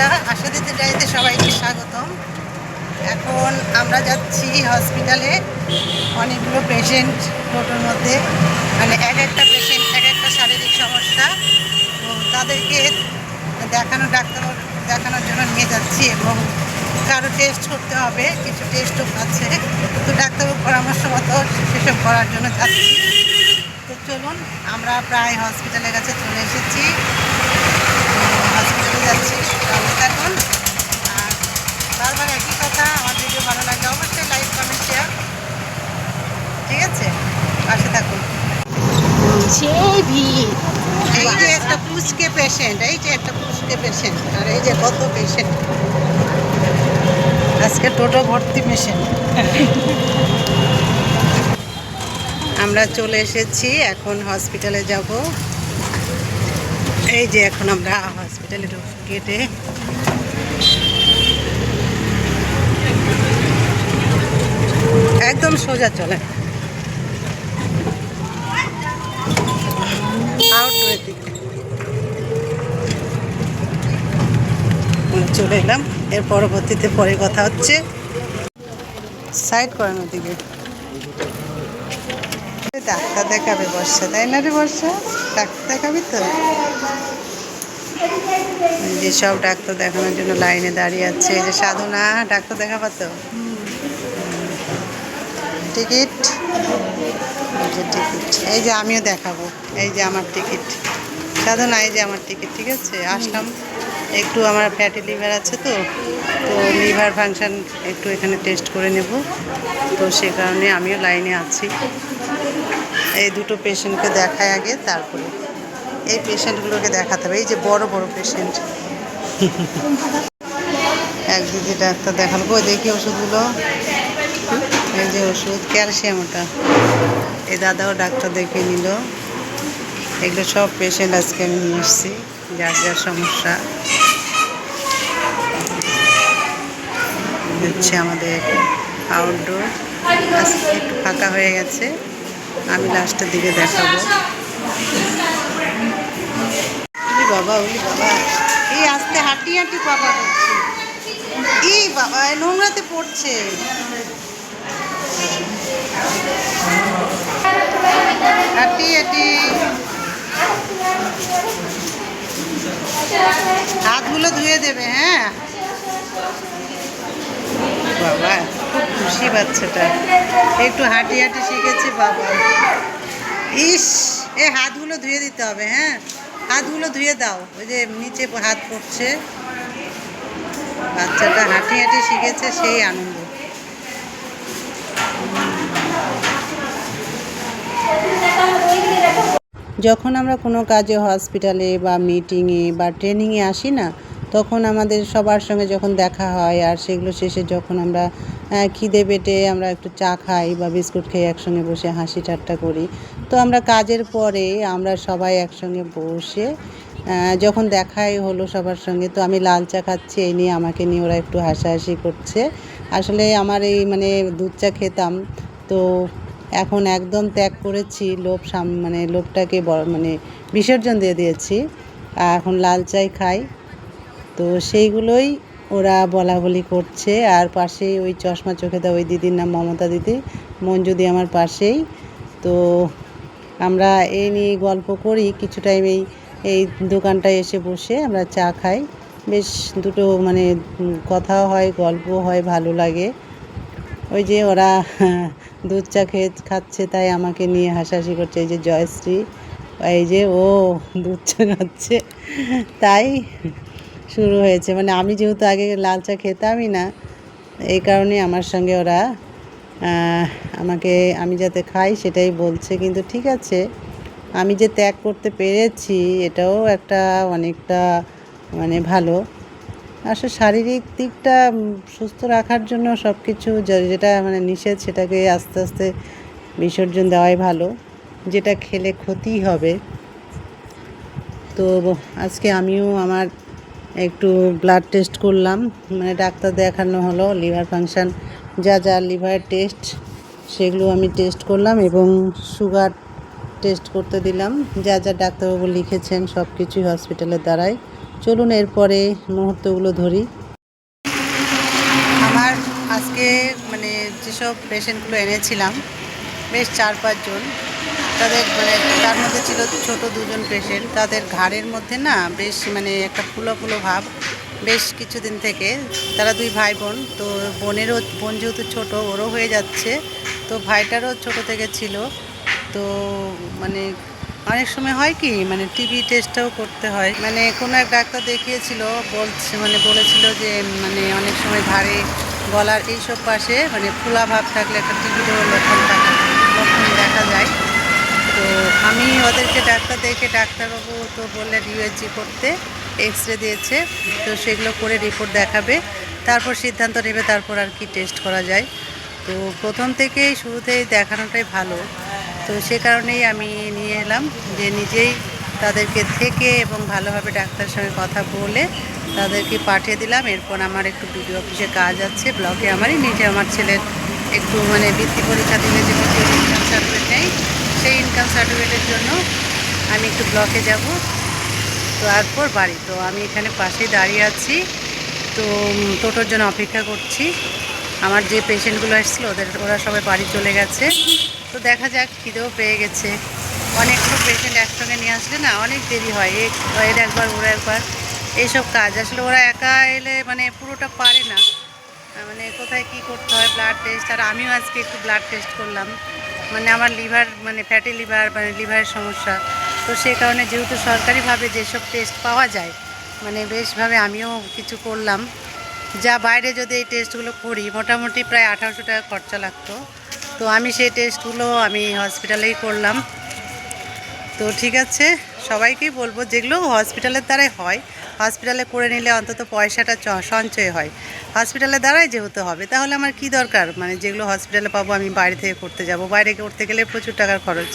বন্ধুরা, আশা দিতে ডাইতে সবাইকে স্বাগতম। এখন আমরা যাচ্ছি হসপিটালে অনেকগুলো পেশেন্ট টোটোর মধ্যে। মানে এক একটা পেশেন্ট এক একটা শারীরিক সমস্যা। তো তাদেরকে দেখানো ডাক্তার দেখানোর জন্য নিয়ে যাচ্ছি এবং কারও টেস্ট করতে হবে, কিছু টেস্টও আছে। তো ডাক্তারবাবুর পরামর্শ মতো সেসব করার জন্য যাচ্ছি। তো চলুন, আমরা প্রায় হসপিটালের কাছে চলে এসেছি হসপিটালে যাচ্ছি তাহলে থাকুন আর বারবার একই কথা আমার ভিডিও ভালো লাগলে অবশ্যই লাইক কমেন্ট শেয়ার ঠিক আছে পাশে থাকুন সেই ভিড় এই যে একটা পুচকে পেশেন্ট এই যে একটা পুচকে পেশেন্ট আর এই যে কত পেশেন্ট আজকে টোটো ভর্তি পেশেন্ট আমরা চলে এসেছি এখন হসপিটালে যাব। এই যে এখন আমরা হসপিটালে গেটে একদম সোজা চলে। চলে এর পরবর্তীতে পরে কথা হচ্ছে। সাইড করানোর দিকে ডাক্তার দেখাবে বর্ষা, তাই না রে বর্ষা? ডাক্তার দেখাবি তো? যে সব ডাক্তার দেখানোর জন্য লাইনে দাঁড়িয়ে আছে। যে সাধনা, ডাক্তার দেখাবা তো? টিকিট? টিকিট। এই যে আমিও দেখাবো। এই যে আমার টিকিট। সাধনা, এই যে আমার টিকিট, ঠিক আছে? আসলাম। একটু আমার ফ্যাটি লিভার আছে তো তো লিভার ফাংশন একটু এখানে টেস্ট করে নেব। তো সে কারণে আমিও লাইনে আছি। এই দুটো পেশেন্টকে দেখায় আগে, তারপরে এই পেশেন্টগুলোকে দেখাতে হবে। এই যে বড় বড় পেশেন্ট এক ডাক্তার দেখাল। কই, দেখি ওষুধগুলো। এই যে ওষুধ ক্যালসিয়াম ওটা এই দাদাও ডাক্তার দেখে নিল। এগুলো সব পেশেন্ট আজকে আমি নিয়ে এসেছি, যার যার সমস্যা। হচ্ছে আমাদের আউটডোর আজকে একটু ফাঁকা হয়ে গেছে। আমি লাস্টের দিকে দেখাবো। বাবা উলি বাবা। এই আস্তে হাঁটি হাঁটি বাবা এই বাবা নোংরাতে পড়ছে। হাঁটি হাঁটি। হাতগুলো ধুয়ে দেবে হ্যাঁ? বাবা, খুব খুশি বাচ্চাটা। একটু হাঁটি হাঁটি শিখেছে বাবা। ইস, এ হাতগুলো ধুয়ে দিতে হবে হ্যাঁ? হাতগুলো ধুয়ে দাও, ওই যে নিচে হাত পড়ছে। বাচ্চাটা হাঁটি হাঁটি শিখেছে, সেই আনন্দ। যখন আমরা কোনো কাজে, হসপিটালে বা মিটিংয়ে বা ট্রেনিংয়ে আসি না তখন আমাদের সবার সঙ্গে যখন দেখা হয় আর সেগুলো শেষে যখন আমরা খিদে পেটে আমরা একটু চা খাই বা বিস্কুট খেয়ে একসঙ্গে বসে হাসি ঠাট্টা করি। তো আমরা কাজের পরে আমরা সবাই একসঙ্গে বসে যখন দেখাই হলো সবার সঙ্গে, তো আমি লাল চা খাচ্ছি, এই নিয়ে আমাকে নিয়ে ওরা একটু হাসাহাসি করছে। আসলে আমার এই মানে দুধ চা খেতাম, তো এখন একদম ত্যাগ করেছি, লোভ সাম মানে লোভটাকে মানে বিসর্জন দিয়ে দিয়েছি। এখন লাল চাই খাই। তো সেইগুলোই ওরা বলা বলি করছে। আর পাশে ওই চশমা চোখে দেওয়া ওই দিদির নাম মমতা দিদি মঞ্জুদি আমার পাশেই। তো আমরা এই নিয়ে গল্প করি, কিছু টাইম এই এই দোকানটায় এসে বসে আমরা চা খাই। বেশ দুটো মানে কথাও হয় গল্প হয়, ভালো লাগে। ওই যে ওরা দুধ চা খেয়ে খাচ্ছে, তাই আমাকে নিয়ে হাসাহাসি করছে। এই যে জয়শ্রী, এই যে ও দুধ চা খাচ্ছে। তাই শুরু হয়েছে। মানে আমি যেহেতু আগে লাল চা খেতামই না, এই কারণে আমার সঙ্গে ওরা আমাকে আমি যাতে খাই সেটাই বলছে। কিন্তু ঠিক আছে, আমি যে ত্যাগ করতে পেরেছি এটাও একটা অনেকটা মানে ভালো। আসলে শারীরিক দিকটা সুস্থ রাখার জন্য সব কিছু যেটা মানে নিষেধ সেটাকে আস্তে আস্তে বিসর্জন দেওয়াই ভালো। যেটা খেলে ক্ষতি হবে। তো আজকে আমিও আমার একটু ব্লাড টেস্ট করলাম মানে ডাক্তার দেখানো হলো লিভার ফাংশন যা যা লিভার টেস্ট সেগুলো আমি টেস্ট করলাম এবং সুগার টেস্ট করতে দিলাম। যা যা ডাক্তারবাবু লিখেছেন সব কিছুই হসপিটালের দ্বারাই। চলুন এরপরে মুহূর্তগুলো ধরি। আমার আজকে মানে যেসব পেশেন্টগুলো এনেছিলাম, বেশ চার পাঁচজন। তাদের মানে তার মধ্যে ছিল ছোট দুজন পেশেন্ট। তাদের ঘাড়ের মধ্যে না বেশ মানে একটা ফুলো ফুলো ভাব বেশ কিছুদিন থেকে। তারা দুই ভাই বোন, তো বোনেরও বোন যেহেতু ছোটো, ওরও হয়ে যাচ্ছে। তো ভাইটারও ছোট থেকে ছিল। তো মানে অনেক সময় হয় কি মানে টিভি টেস্টটাও করতে হয়। মানে কোনো এক ডাক্তার দেখিয়েছিল, বলছে মানে বলেছিল যে মানে অনেক সময় ঘাড়ে, গলার এইসব পাশে মানে ফুলা ভাব থাকলে একটা টিভিরও লক্ষণ থাকে লক্ষণ দেখা যায়। তো আমি ওদেরকে ডাক্তার দেখে ডাক্তারবাবু তো বললেন ইউএসজি করতে এক্স রে দিয়েছে, তো সেগুলো করে রিপোর্ট দেখাবে, তারপর সিদ্ধান্ত নেবে, তারপর আর কি টেস্ট করা যায়। তো প্রথম থেকেই শুরুতেই দেখানোটাই ভালো। তো সে কারণেই আমি নিয়ে এলাম যে নিজেই তাদেরকে থেকে এবং ভালোভাবে ডাক্তারের সঙ্গে কথা বলে তাদেরকে পাঠিয়ে দিলাম। এরপর আমার একটু বিডিও অফিসে কাজ আছে ব্লকে আমারই, নিজে আমার ছেলের একটু মানে বৃত্তি পরীক্ষা দিলে যে সার্টিফিকেট নেই সেই ইনকাম সার্টিফিকেটের জন্য আমি একটু ব্লকে যাব। তো তারপর বাড়ি। তো আমি এখানে পাশেই দাঁড়িয়ে আছি। তো টোটোর জন্য অপেক্ষা করছি। আমার যে পেশেন্টগুলো এসেছিল, ওদের, ওরা সবাই বাড়ি চলে গেছে। তো দেখা যাক, খিদেও পেয়ে গেছে। অনেকগুলো পেশেন্ট একসঙ্গে নিয়ে আসলে না অনেক দেরি হয়। এর একবার, ওরা একবার। এইসব কাজ। আসলে ওরা একা এলে মানে পুরোটা পারে না। মানে কোথায় কি করতে হয় ব্লাড টেস্ট আর আমিও আজকে একটু ব্লাড টেস্ট করলাম। মানে আমার লিভার মানে ফ্যাটি লিভার মানে লিভারের সমস্যা। তো সেই কারণে যেহেতু সরকারিভাবে যেসব টেস্ট পাওয়া যায় মানে বেশভাবে আমিও কিছু করলাম। যা বাইরে যদি এই টেস্টগুলো করি, মোটামুটি প্রায় আঠারোশো টাকা খরচা লাগতো। তো আমি সেই টেস্টগুলো আমি হসপিটালেই করলাম। তো ঠিক আছে, সবাইকেই বলব, যেগুলো হসপিটালের দ্বারাই হয় হসপিটালে করে নিলে অন্তত পয়সাটা সঞ্চয় হয়। হসপিটালের দ্বারাই যেহেতু হবে, তাহলে আমার কি দরকার? মানে যেগুলো হসপিটালে পাবো আমি বাইরে থেকে করতে যাব। বাইরে করতে গেলে প্রচুর টাকার খরচ।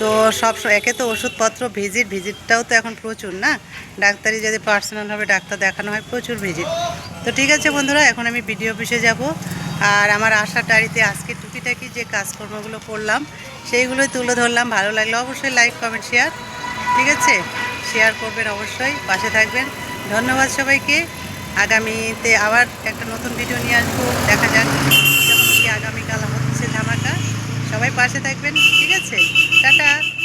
তো সব একে তো ওষুধপত্র, ভিজিট, ভিজিটটাও তো এখন প্রচুর না? ডাক্তারি যদি পার্সোনালভাবে ডাক্তার দেখানো হয়, প্রচুর ভিজিট। তো ঠিক আছে বন্ধুরা, এখন আমি বিডিও অফিসে যাব। আর আমার আশার ডায়েরিতে আজকে টুকিটাকি যে কাজকর্মগুলো করলাম, সেইগুলোই তুলে ধরলাম। ভালো লাগলে অবশ্যই লাইক কমেন্ট শেয়ার ঠিক আছে? শেয়ার করবেন অবশ্যই, পাশে থাকবেন। ধন্যবাদ সবাইকে। আগামীতে আবার একটা নতুন ভিডিও নিয়ে আসব। দেখা যাক কি আগামীকাল হচ্ছে ধামাকা। সবাই পাশে থাকবেন, ঠিক আছে? টাটা!